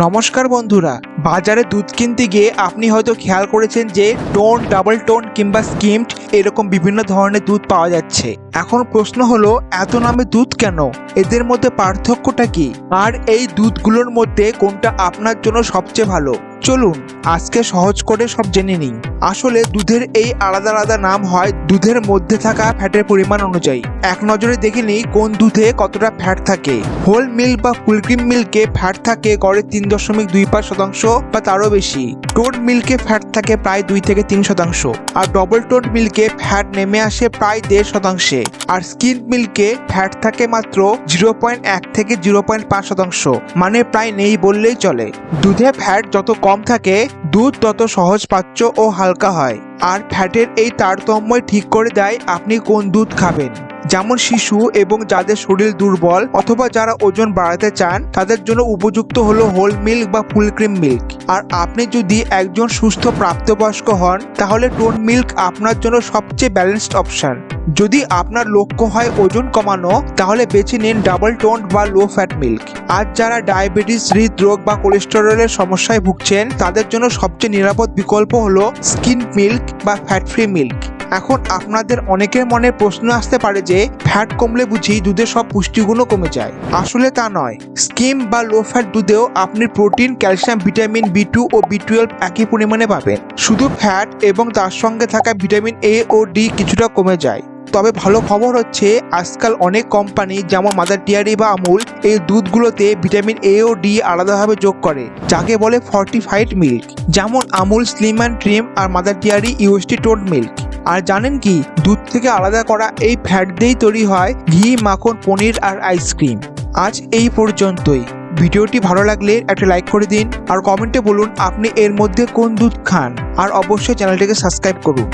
নমস্কার বন্ধুরা, বাজারে দুধ কিনতে গিয়ে আপনি হয়তো খেয়াল করেছেন যে টোন, ডাবল টোন কিংবা স্কিমড এরকম বিভিন্ন ধরনের দুধ পাওয়া যাচ্ছে। এখন প্রশ্ন হলো, এত নামে দুধ কেন? এদের মধ্যে পার্থক্যটা কি? আর এই দুধগুলোর মধ্যে কোনটা আপনার জন্য সবচেয়ে ভালো? চলুন, আজকে সহজ করে সব জেনে নিই। আসলে দুধের এই আলাদা আলাদা নাম হয় দুধের মধ্যে থাকা ফ্যাটের পরিমাণ অনুযায়ী। এক নজরে দেখে নিই কোন দুধে কতটা ফ্যাট থাকে। হোল মিল্ক বা ফুল ক্রিম মিল্কে ফ্যাট থাকে গড়ে তিন দশমিক দুই পাঁচ শতাংশ বা তারও বেশি। টোন মিল্কে ফ্যাট থাকে প্রায় দুই থেকে তিন শতাংশ। আর ডবল টোন মিল্কে ফ্যাট নেমে আসে প্রায় দেড় শতাংশে। আর স্কিন মিল্কে ফ্যাট থাকে মাত্র জিরো পয়েন্ট এক থেকে জিরো পয়েন্ট পাঁচ শতাংশ। মানে প্রায় নেই বললেই চলে। দুধে ফ্যাট যত কম থাকে, দুধ তত সহজ পাচ্য ও হালকা হয়। আর ফ্যাটের এই তারতম্যই ঠিক করে দেয় আপনি কোন দুধ খাবেন। যেমন শিশু এবং যাদের শরীর দুর্বল অথবা যারা ওজন বাড়াতে চান, তাদের জন্য উপযুক্ত হলো হোল মিল্ক বা ফুল ক্রিম মিল্ক। আর আপনি যদি একজন সুস্থ প্রাপ্তবয়স্ক হন, তাহলে টোন মিল্ক আপনার জন্য সবচেয়ে ব্যালেন্সড অপশন। যদি আপনার লক্ষ্য হয় ওজন কমানো, তাহলে বেছে নিন ডাবল টোন বা লো ফ্যাট মিল্ক। আর যারা ডায়াবেটিস, হৃদরোগ বা কোলেস্টেরলের সমস্যায় ভুগছেন, তাদের জন্য সবচেয়ে নিরাপদ বিকল্প হলো স্কিন মিল্ক বা ফ্যাট ফ্রি মিল্ক। এখন আপনাদের অনেকের মনে প্রশ্ন আসতে পারে যে ফ্যাট কমলে বুঝি দুধের সব পুষ্টিগুণও কমে যায়। আসলে তা নয়। স্কিম বা লো ফ্যাট দুধেও আপনি protein calcium vitamin B two ও বি টুয়েলভ একই পরিমাণে পাবেন। শুধু ফ্যাট এবং তার সঙ্গে থাকা ভিটামিন এ ও ডি কিছুটা কমে যায়। তবে ভালো খবর হচ্ছে, আজকাল অনেক কোম্পানি যেমন মাদার ডেয়ারি বা আমুল এই দুধগুলোতে ভিটামিন এ ও ডি আলাদাভাবে যোগ করে, যাকে বলে ফর্টিফাইড মিল্ক যেমন Amul slim and trim R mother dairy UST tone milk আর জানেন কি, দুধ থেকে আলাদা করা এই ফ্যাট দিয়েই তৈরি হয় ঘি, মাখন, পনির আর আইসক্রিম। আজ এই পর্যন্তই। ভিডিওটি ভালো লাগলে একটা লাইক করে দিন আর কমেন্টে বলুন আপনি এর মধ্যে কোন দুধ খান। আর অবশ্যই চ্যানেলটিকে সাবস্ক্রাইব করুন।